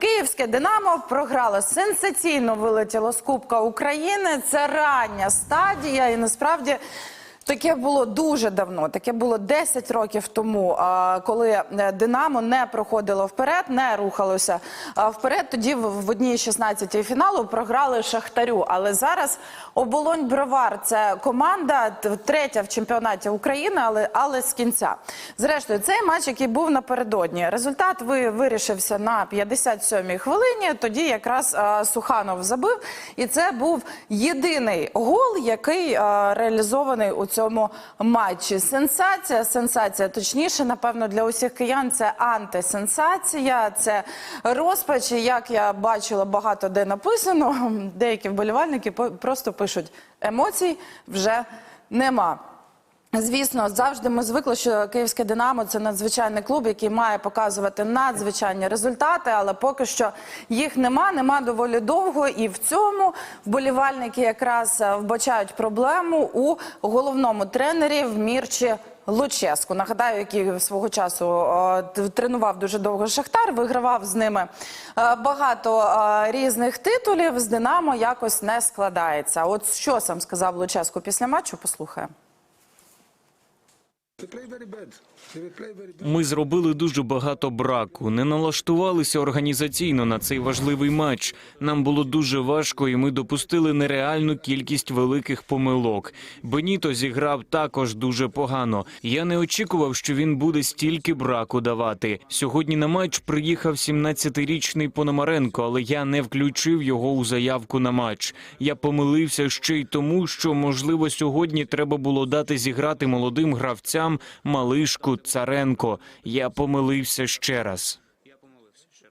Київське Динамо програло сенсаційно вилетіло з Кубка України. Це рання стадія, і насправді. Таке було дуже давно. Таке було 10 років тому, коли е, Динамо не проходило вперед, не рухалося вперед. Тоді в одній 16 фіналу програли Шахтарю. Але зараз оболонь Бровар це команда третя в чемпіонаті України, але але з кінця. Зрештою, цей матч, який був напередодні, результат ви вирішився на 57-й хвилині. Тоді якраз Суханов забив, і це був єдиний гол, який реалізований у цьому матчі. Сенсація, сенсація, точніше, напевно, для усіх киян це антисенсація, це розпач. Як я бачила, багато де написано. Деякі вболівальники просто пишуть емоцій вже нема. Звісно, завжди ми звикли, що київське Динамо це надзвичайний клуб, який має показувати надзвичайні результати, але поки що їх нема, нема доволі довго. І в цьому вболівальники якраз е, вбачають проблему у головному тренері в Мірчі. Луческу, нагадаю, який свого часу е, тренував дуже довго Шахтар, вигравав з ними е, багато різних титулів. З Динамо якось не складається. От що сам сказав Луческу після матчу, послухаємо. Ми зробили дуже багато браку, не налаштувалися організаційно на цей важливий матч. Нам було дуже важко, і ми допустили нереальну кількість великих помилок. Беніто зіграв також дуже погано. Я не очікував, що він буде стільки браку давати. Сьогодні на матч приїхав 17-річний Пономаренко, але я не включив його у заявку на матч. Я помилився ще й тому, що можливо сьогодні треба було дати зіграти молодим гравцям Малишку Царенко. Я помилився ще раз.